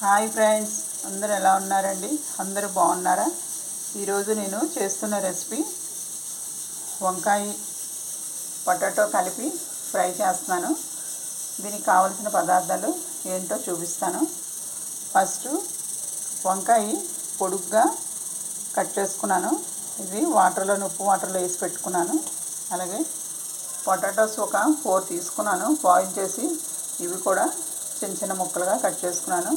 Hi friends అందరు ఎలా ఉన్నారండి? అందరూ బాగున్నారా? ఈరోజు నేను చేస్తున్న రెసిపీ వంకాయ పొటాటో కలిపి ఫ్రై చేస్తున్నాను. దీనికి కావలసిన పదార్థాలు ఏంటో చూపిస్తాను. ఫస్ట్ వంకాయ పొడుగ్గా కట్ చేసుకున్నాను. ఇది వాటర్లో ఉప్పు వాటర్లో వేసి పెట్టుకున్నాను. అలాగే పొటాటోస్ ఒక ఫోర్ తీసుకున్నాను. బాయిల్ చేసి ఇవి కూడా చిన్న చిన్న ముక్కలుగా కట్ చేసుకున్నాను.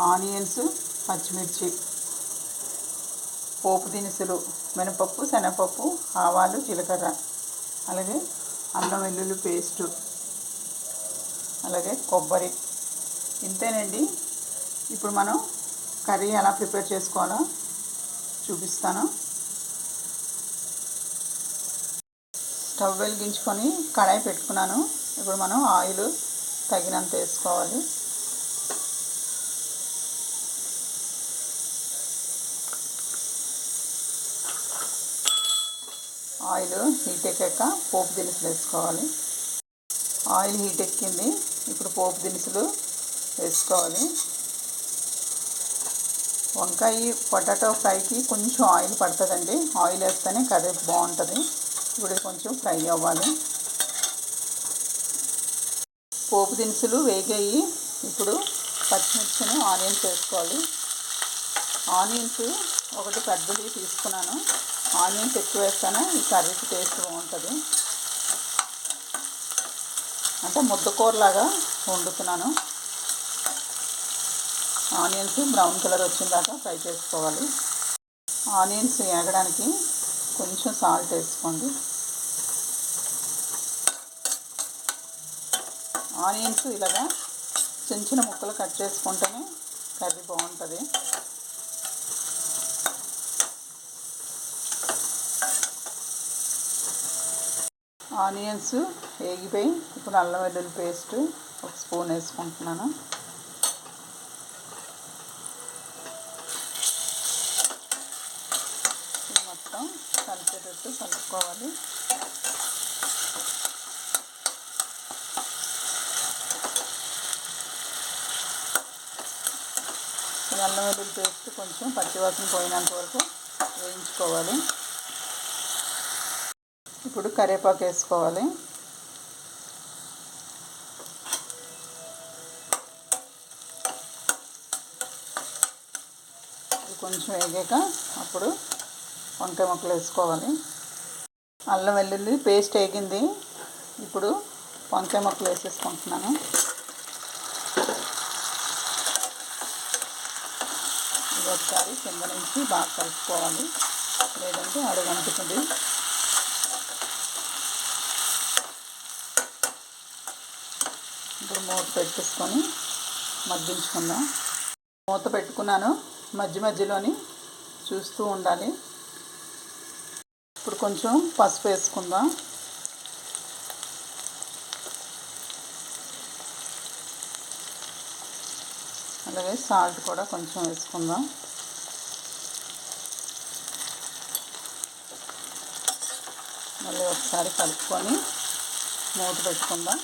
ఆనియన్స్ పచ్చిమిర్చి పోపు దినుసులు మినపప్పు శనగపప్పు ఆవాలు జీలకర్ర. అలాగే అల్లం వెల్లుల్లి పేస్టు. అలాగే కొబ్బరి. ఇంతేనండి. ఇప్పుడు మనం కర్రీ ఎలా ప్రిపేర్ చేసుకోవాలో చూపిస్తాను. స్టవ్ వెలిగించుకొని కడాయి పెట్టుకున్నాను. ఇప్పుడు మనం ఆయిల్ తగినంత వేసుకోవాలి. ఆయిల్ హీట్ ఎక్కాక పోపు దినుసులు వేసుకోవాలి. ఆయిల్ హీట్ ఎక్కింది. ఇప్పుడు పోపు దినుసులు వేసుకోవాలి. వంకాయ పొటాటో ఫ్రైకి కొంచెం ఆయిల్ పడుతుందండి. ఆయిల్ వేస్తేనే కర్రీ బాగుంటుంది. ఇప్పుడు కొంచెం ఫ్రై అవ్వాలి. పోపు దినుసులు వేగాయి. ఇప్పుడు పచ్చిమిర్చిని ఆనియన్స్ వేసుకోవాలి. ఆనియన్స్ ఒకటి పెద్దది తీసుకున్నాను. ఆనియన్స్ ఎక్కువ వేస్తేనే? ఈ కర్రీకి టేస్ట్ బాగుంటుంది. అంటే ముద్దకూరలాగా వండుతున్నాను. ఆనియన్స్ బ్రౌన్ కలర్ వచ్చిందాక ఫ్రై చేసుకోవాలి. ఆనియన్స్ వేగడానికి కొంచెం సాల్ట్ వేసుకోండి. ఆనియన్స్ ఇలాగా చిన్న చిన్న ముక్కలు కట్ చేసుకుంటేనే కర్రీ బాగుంటుంది. ఆనియన్స్ వేగిపోయి ఇప్పుడు అల్లం వెల్లుల్లి పేస్ట్ ఒక స్పూన్ వేసుకుంటున్నాను. మొత్తం కలిసేటట్టు కలుపుకోవాలి. అల్లం వెల్లుల్లి పేస్ట్ కొంచెం పచ్చివాసన పోయినంత వరకు వేయించుకోవాలి. ఇప్పుడు కరివేపాకు వేసుకోవాలి. ఇది కొంచెం వేగాక అప్పుడు వంకాయ ముక్కలు వేసుకోవాలి. అల్లం వెల్లుల్లి పేస్ట్ వేగింది. ఇప్పుడు వంకాయ ముక్కలు వేసేసుకుంటున్నాను. ఇది ఒకసారి కింద నుంచి బాగా కలుపుకోవాలి. లేదంటే అడుగంటుతుంది ఇప్పుడు మూత పెట్టేసుకొని మగ్గించుకుందాం. మూత పెట్టుకున్నాను. మధ్య మధ్యలోని చూస్తూ ఉండాలి. ఇప్పుడు కొంచెం పసుపు వేసుకుందాం. అలాగే సాల్ట్ కూడా కొంచెం వేసుకుందాం. మళ్ళీ ఒకసారి కలుపుకొని మూత పెట్టుకుందాం.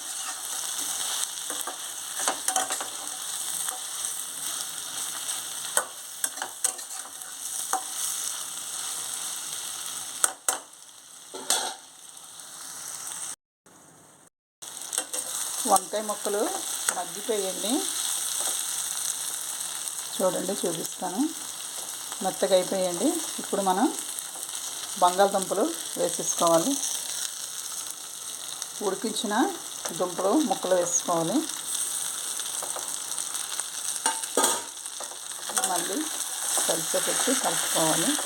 వంకాయ ముక్కలు మగ్గిపోయండి. చూడండి చూపిస్తాను. మెత్తగా అయిపోయండి. ఇప్పుడు మనం బంగాళదుంపలు వేసేసుకోవాలి. ఉడికించిన దుంపలు ముక్కలు వేసుకోవాలి. మళ్ళీ కలిసేపెట్టి కలుపుకోవాలి.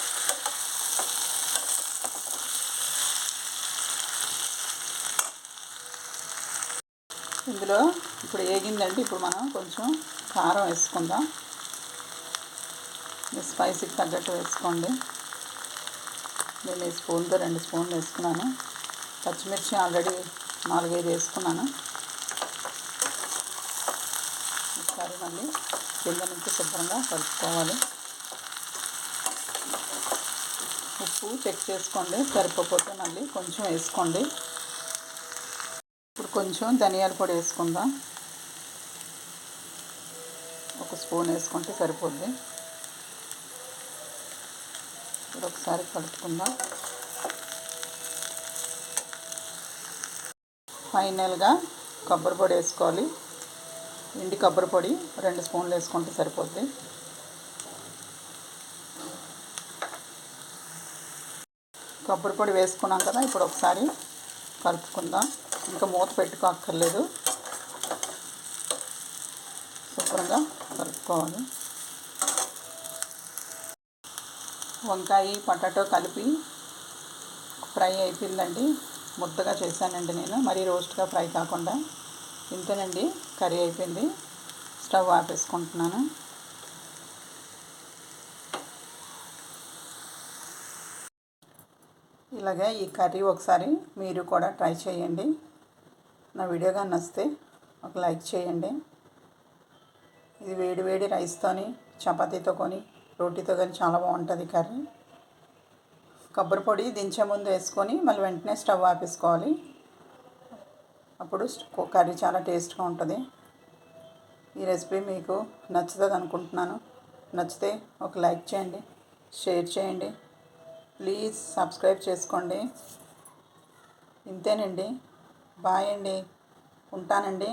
ఇందులో ఇప్పుడు ఏగిందండి ఇప్పుడు మనం కొంచెం కారం వేసుకుందాం. స్పైసీకి తగ్గట్టు వేసుకోండి. నేను ఈ స్పూన్తో రెండు స్పూన్లు వేసుకున్నాను. పచ్చిమిర్చి ఆల్రెడీ నాలుగైదు వేసుకున్నాను. ఒకసారి మళ్ళీ కింద నుంచి శుభ్రంగా కలుపుకోవాలి. ఉప్పు చెక్ చేసుకోండి. సరిపోతే మళ్ళీ కొంచెం వేసుకోండి. ఇప్పుడు కొంచెం ధనియాల పొడి వేసుకుందాం. ఒక స్పూన్ వేసుకుంటే సరిపోద్ది. ఇప్పుడు ఒకసారి కలుపుకుందాం. ఫైనల్గా కొబ్బరి పొడి వేసుకోవాలి. ఎండి కొబ్బరి పొడి రెండు స్పూన్లు వేసుకుంటే సరిపోద్ది. కొబ్బరి పొడి వేసుకున్నాం కదా ఇప్పుడు ఒకసారి కలుపుకుందాం. ఇంకా మూత పెట్టుకోక్కర్లేదు శుభ్రంగా కలుపుకోవాలి. వంకాయ పొటాటో కలిపి ఫ్రై అయిపోయిందండి. ముద్దగా చేశానండి నేను. మరీ రోస్ట్గా ఫ్రై కాకుండా ఇంతేనండి. కర్రీ అయిపోయింది. స్టవ్ ఆపేసుకుంటున్నాను. ఇలాగే ఈ కర్రీ ఒకసారి మీరు కూడా ట్రై చేయండి. నా వీడియో కానీ నచ్చితే ఒక లైక్ చేయండి. ఇది వేడి వేడి రైస్తోని చపాతీతో కొని రోటీతో కానీ చాలా బాగుంటుంది కర్రీ. కొబ్బరి పొడి దించే ముందు వేసుకొని మళ్ళీ వెంటనే స్టవ్ ఆపేసుకోవాలి. అప్పుడు కర్రీ చాలా టేస్ట్గా ఉంటుంది. ఈ రెసిపీ మీకు నచ్చుతుంది అనుకుంటున్నాను. నచ్చితే ఒక లైక్ చేయండి షేర్ చేయండి. ప్లీజ్ సబ్స్క్రైబ్ చేసుకోండి. ఇంతేనండి. బాయ్ అండి ఉంటానండి.